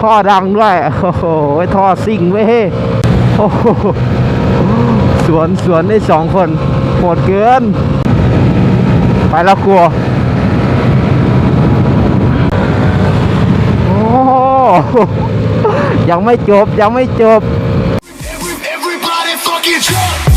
ท่อดังด้วย โอ้โห ท่อซิ่งเว้ยโอ้โหสวนสวนได้สองคนโหดเกิน ไปแล้วกลัว โอ้ยังไม่จบยังไม่จบ Everybody fucking jump!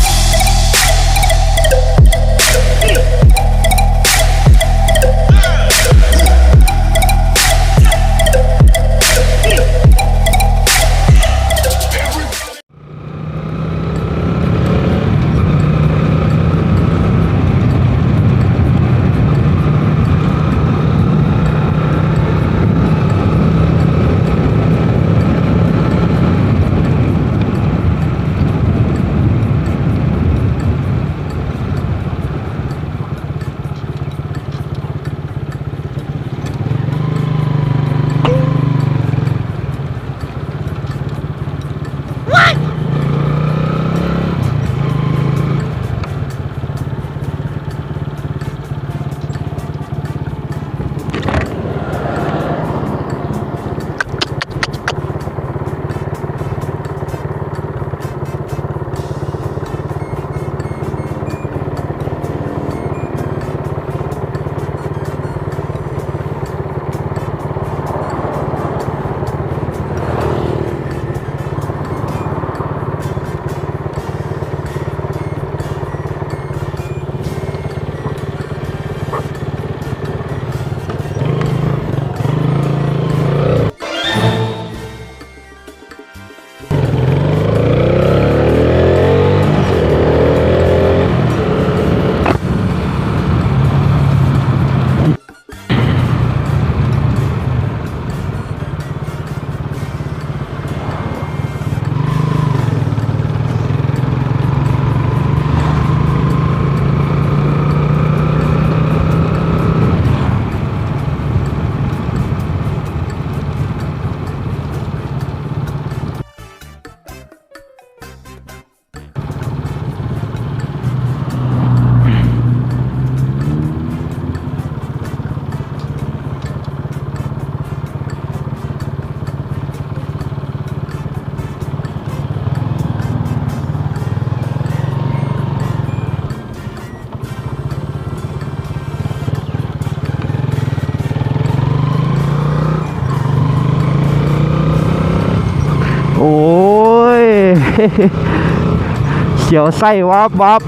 เขียวไส้วับวับ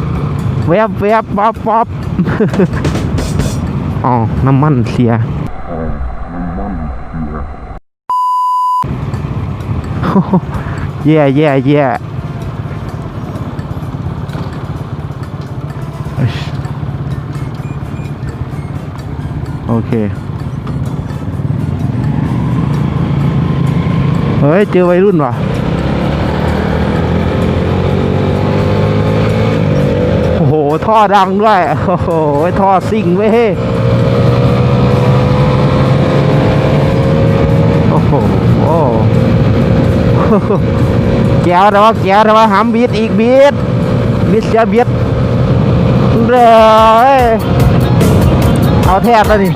แวบแวบวับวับอ๋อ น้ำมันเสียแย่แย่แย่โอเค เฮ้ย เจอวัยรุ่นว่ะ ท่อดังด้วย โอ้โห ท่อซิ่งเว้ยโอ้โหโอ้แก้วแต่ว่าแก้วแต่ว่าหามบีดอีกบีดบีดเสียบีดเลยเอาแทบแล้วนี่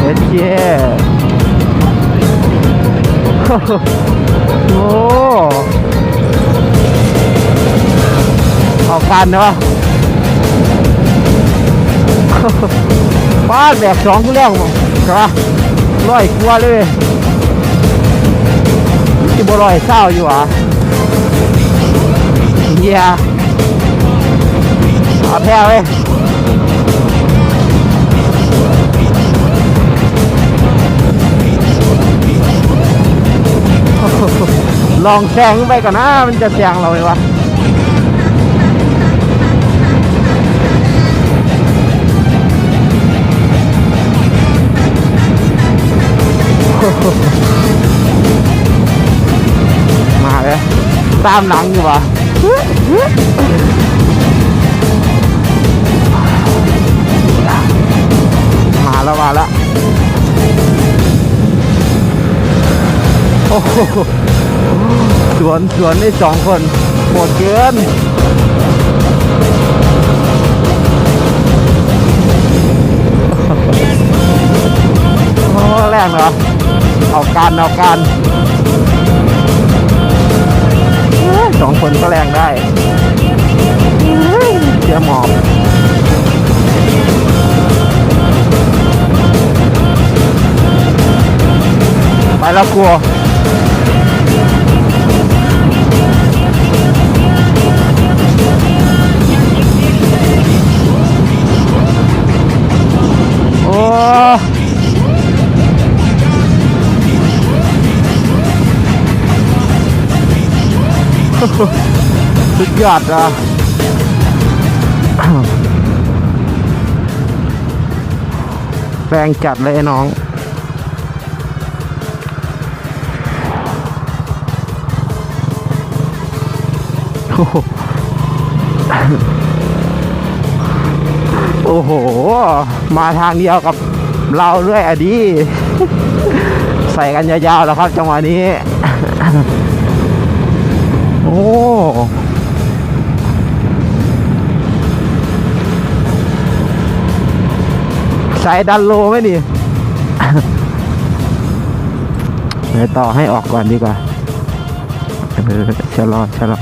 เอ็ดเย่โอ้เอากันเนาะ ป้าแบบสองกูแล้วมั้งใช่ปะร้อยกว่าเลยที่บ่ร้อยเศร้าอยู่อะเฮียเอาแพ้เว้ยลองแซงไปก่อนนะ มันจะแซงเราไหมวะ ตามหลังอยู่วะมาแล้วมาแล้วโอ้โหสวนสวนได้สองคนโหดเกินโอ้แรงเหรอเอาการเอาการ นก็แรงได้เอ้ยเชื่อหมอบไปแล้วกลัว สุดยอดอะแรงจัดเลยน้อง โอ้โห โอ้โห มาทางเดียวกับเราด้วยอดี ใส่กันยาวๆแล้วครับจังหวะนี้ โอ้ใส่ดันโลไหมนี่เดี๋ยวต่อให้ออกก่อนดีกว่าเออชะลอชะลอ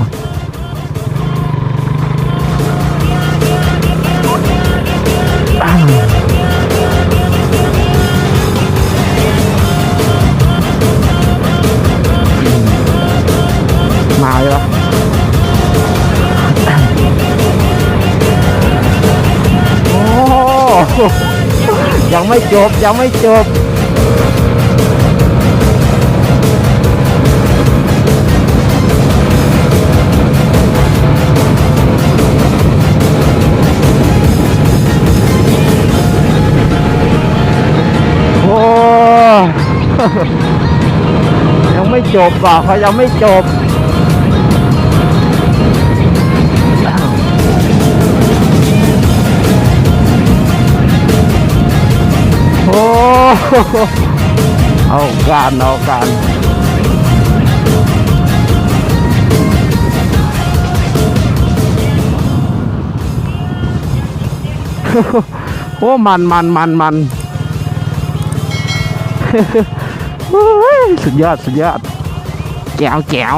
ยังไม่จบ ยังไม่จบ โอ้ ยังไม่จบอะเขายังไม่จบ เอาการเอาการโอ้มันมันมันมันสุดยอด สุดยอดแจ๋วแจ๋ว